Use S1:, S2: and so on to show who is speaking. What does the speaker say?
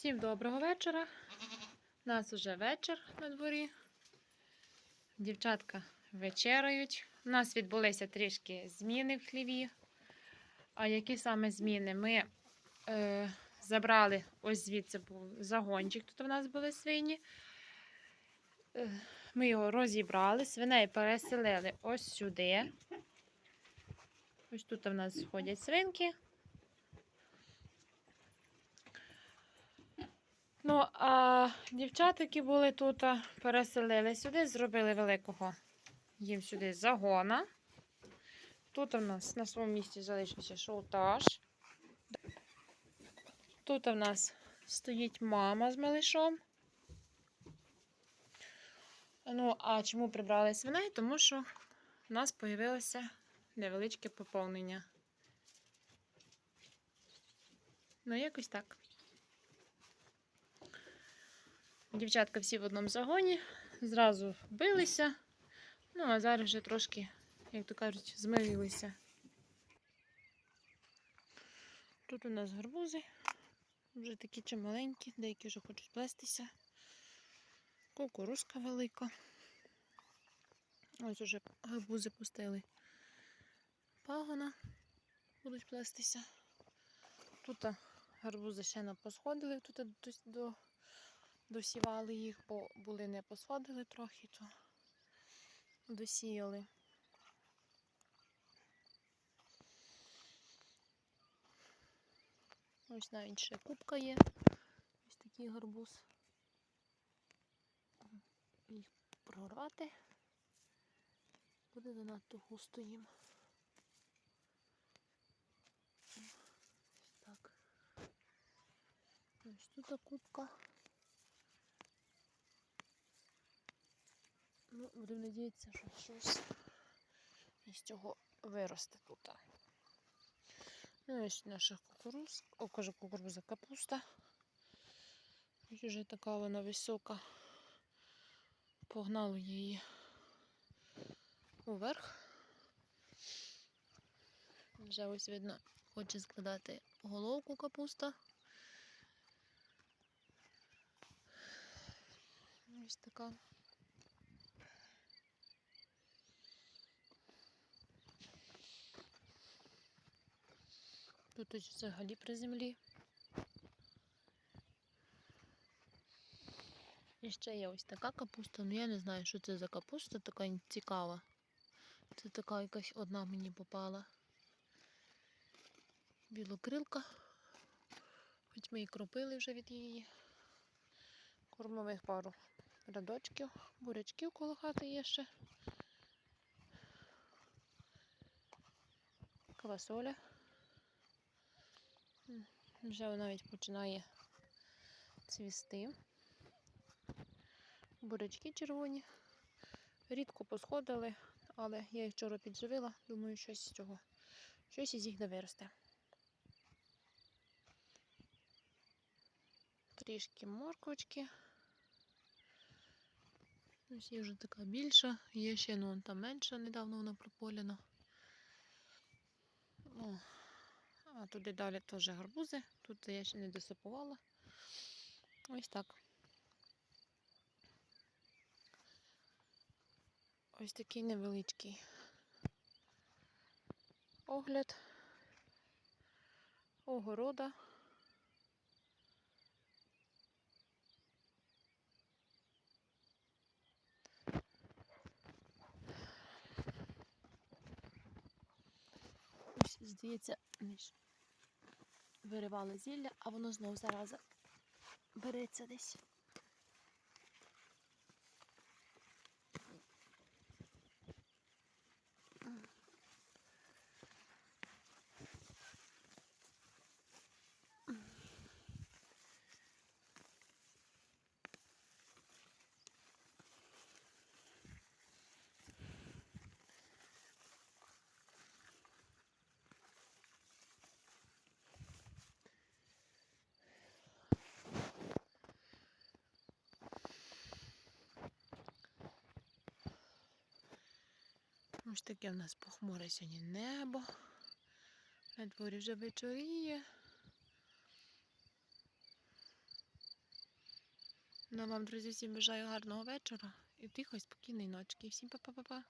S1: Всім доброго вечора. У нас уже вечір на дворі. Дівчатка вечеряють. У нас відбулися трішки зміни в хліві. А які саме зміни? Ми е, забрали ось звідси був загончик. Тут у нас були свині. Е, ми його розібрали, свиней переселили ось сюди. Ось тут у нас ходять свинки. Ну, а дівчата, які були тут, переселили сюди, зробили великого їм сюди загона. Тут у нас на своєму місці залишився шоутаж. Тут у нас стоїть мама з малишом. Ну, а чому прибрали свиней? Тому що у нас з'явилося невеличке поповнення. Ну, якось так. Дівчатка всі в одному загоні, зразу билися. Ну, а зараз вже трошки, як то кажуть, змирилися. Тут у нас гарбузи, вже такі чималенькі, деякі вже хочуть плестися. Кукурузка велика. Ось уже гарбузи пустили. Пагона будуть плестися. Тут гарбузи ще не посходили, тут до досівали їх, бо були не посходили трохи, то досіяли. Ось навіть ще кубка є. Ось такий гарбуз. Їх прорвати. Буде занадто густо їм. Ось так. Ось тут кубка. Ну, будемо надіятися, що щось із цього виросте тут. Ну, ось наша кукуруз, о, кажу, кукуруза капуста. Ось вже така вона висока. Погнало її уверх. Вже ось видно, хоче складати головку капуста. Ось така. Тут ось взагалі при землі. І ще є ось така капуста, ну я не знаю, що це за капуста, така цікава. Це така якась одна мені попала. Білокрилка. Хоч ми і кропили вже від її. Кормових пару рядочків, бурячків коло хати є ще. Квасоля. Вже навіть починає цвісти. Бурячки червоні. Рідко посходили, але я їх вчора підживила. Думаю, щось з цього, щось із їх не виросте. Трішки морквочки. Ось є вже така більша, є ще ну, там менша, недавно вона прополяна. О, а туди далі теж гарбузи. Тут я ще не досипувала. Ось так. Ось такий невеличкий огляд огорода. Ось, здається, ми ж виривали зілля, а воно знов зараза береться десь. Ось таке в нас похмуре сьогодні небо. На дворі вже вечоріє. Ну а вам, друзі, всім бажаю гарного вечора і тихої спокійної ночки. Всім па-па-па-па.